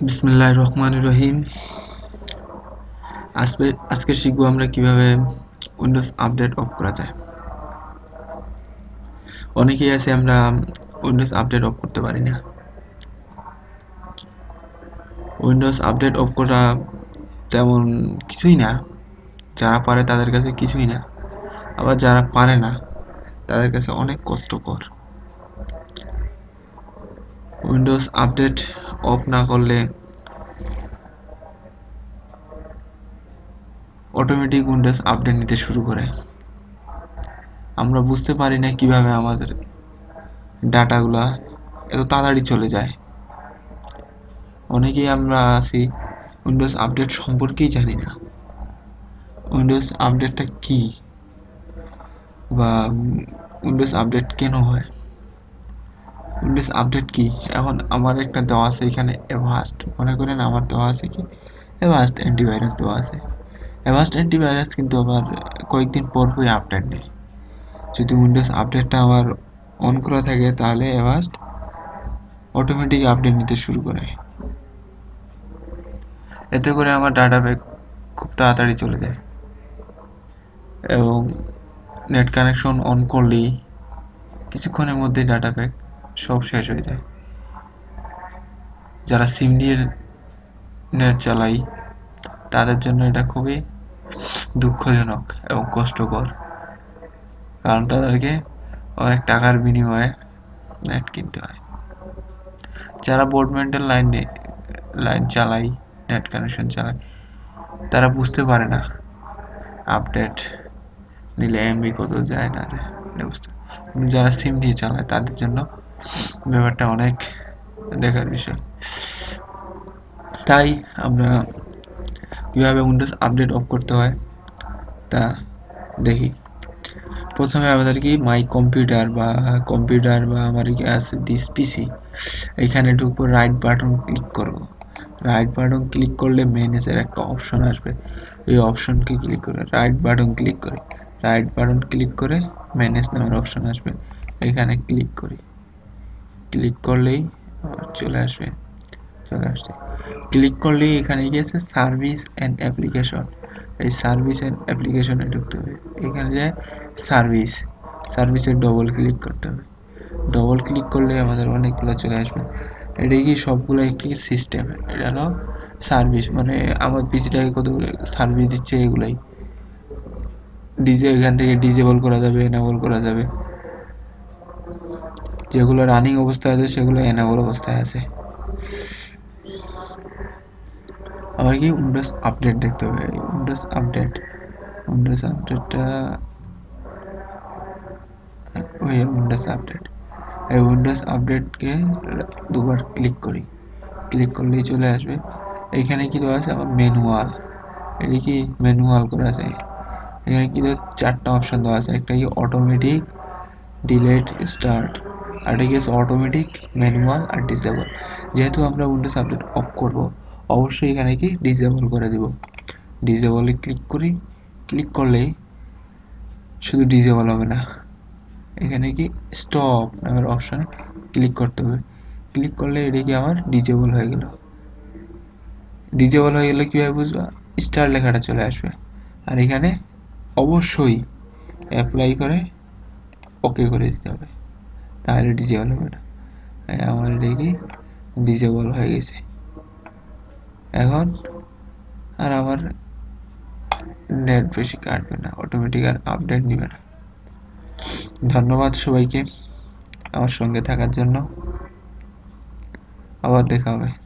বিসমিল্লাহ রহমান রহিম। আজকে আজকে শিখব আমরা কীভাবে উইন্ডোজ আপডেট অফ করা যায়। অনেকেই আছে আমরা উইন্ডোজ আপডেট অফ করতে পারি না। উইন্ডোজ আপডেট অফ করা তেমন কিছুই না। যারা পারে তাদের কাছে কিছুই না। আবার যারা পারে না, তাদের কাছে অনেক কষ্টকর। উইন্ডোজ আপডেট অফ না করলে অটোমেটিক উইন্ডোজ আপডেট নিতে শুরু করে। আমরা বুঝতে পারি না কীভাবে আমাদের ডাটাগুলা এত তাড়াতাড়ি চলে যায়। অনেকেই আমরা আছি উইন্ডোজ আপডেট সম্পর্কেই জানি না। উইন্ডোজ আপডেটটা কি? বা উইন্ডোজ আপডেট কেন হয়? উইন্ডোজ আপডেট কি? এখন আমার একটা দেওয়া আছে এখানে এভাস্ট মনে করেন আমার দেওয়া আছে কি? এভাস্ট অ্যান্টিভাইরাস দেওয়া আছে। এভাস্ট অ্যান্টিভাইরাস কিন্তু আবার কয়েকদিন পর পরই আপডেট নেই যদি উইন্ডোজ আপডেটটা আবার অন করা থাকে তাহলে এভাস্ট অটোমেটিক আপডেট নিতে শুরু করে। এতে করে আমার ডাটা প্যাক খুব তাড়াতাড়ি চলে যায়। এবং নেট কানেকশন অন করলেই কিছুক্ষণের মধ্যেই ডাটা প্যাক সব শেষ হয়ে যায়। যারা সিম দিয়ে নেট চালাই, তাদের জন্য এটা খুবই দুঃখজনক এবং কষ্টকর। কারণ তাদেরকে অনেক টাকার বিনিময়ে নেট কিনতে হয়। যারা বোর্ডমেন্টের লাইন লাইন চালাই, নেট কানেকশন চালায় তারা বুঝতে পারে না। আপডেট নিলে এমবি কত যায় না বুঝতে। কিন্তু যারা সিম দিয়ে চালায়, তাদের জন্য ব্যাপারটা অনেক দেখার বিষয়। তাই আমরা কীভাবে উইন্ডোজ আপডেট অফ করতে হয় তা দেখি। প্রথমে আমাদের কি মাই কম্পিউটার বা কম্পিউটার বা আমার কি আছে দিস পিসি এখানে ঢুকবো রাইট বাটন ক্লিক করব। রাইট বাটন ক্লিক করলে মেনেজের একটা অপশন আসবে। এই অপশনকে ক্লিক করে রাইট বাটন ক্লিক করে। রাইট বাটন ক্লিক করে ম্যানেজ নামের অপশন আসবে। এখানে ক্লিক করি। ক্লিক করলেই চলে আসবে, চলে আসছে। ক্লিক করলেই এখানে গিয়েছে সার্ভিস অ্যান্ড অ্যাপ্লিকেশন। এই সার্ভিস অ্যান্ড অ্যাপ্লিকেশনে ঢুকতে হবে। এখানে যায় সার্ভিস। সার্ভিসে ডবল ক্লিক করতে হবে। ডবল ক্লিক করলে আমাদের অনেকগুলো চলে আসবে। এটা কি সবগুলো একটি সিস্টেম এটা হলো সার্ভিস। মানে আমার পিসিটাকে কতগুলো সার্ভিস দিচ্ছে এগুলাই। ডিজে এখান থেকে ডিজেবল করা যাবে এনাবল করা যাবে। যেগুলো রানিং অবস্থায় আছে, সেগুলো এনাবল অবস্থায় আছে। আবার কি? উইন্ডোজ আপডেট দেখতে হবে। উইন্ডোজ আপডেট উইন্ডোজ আপডেটটা ওই উইন্ডোজ আপডেট এই উইন্ডোজ আপডেটকে দুবার ক্লিক করি। ক্লিক করলেই চলে আসবে। এখানে কি দেওয়া আছে? আমার ম্যানুয়াল এটা কি ম্যানুয়াল করা যায় এখানে কি চারটা অপশন দেওয়া আছে। একটা কি অটোমেটিক ডিলেট স্টার্ট আর এটা আছে অটোমেটিক ম্যানুয়াল আর ডিসেবল যেহেতু আমরা উইন্ডোজ আপডেট অফ করব, অবশ্যই এখানে কি ডিসেবল করে দিব। ডিসেবলে ক্লিক করি ক্লিক করলেই শুধু ডিসেবল হবে না। এখানে কি স্টপ নামের অপশান ক্লিক করতে হবে। ক্লিক করলে এটা কি আমার ডিজেবল হয়ে গেল। ডিজেবল হয়ে গেলে কীভাবে বুঝবা? স্টার লেখাটা চলে আসবে। আর এখানে অবশ্যই অ্যাপ্লাই করে ওকে করে দিতে হবে। তাহলে ডিজেবল হবে না। আমার এটা কি ডিজেবল হয়ে গেছে। এখন আর আমার নেট বেশি কাটবে না অটোমেটিক আর আপডেট নেবে না। ধন্যবাদ সবাইকে আমার সঙ্গে থাকার জন্য। আবার দেখা হবে।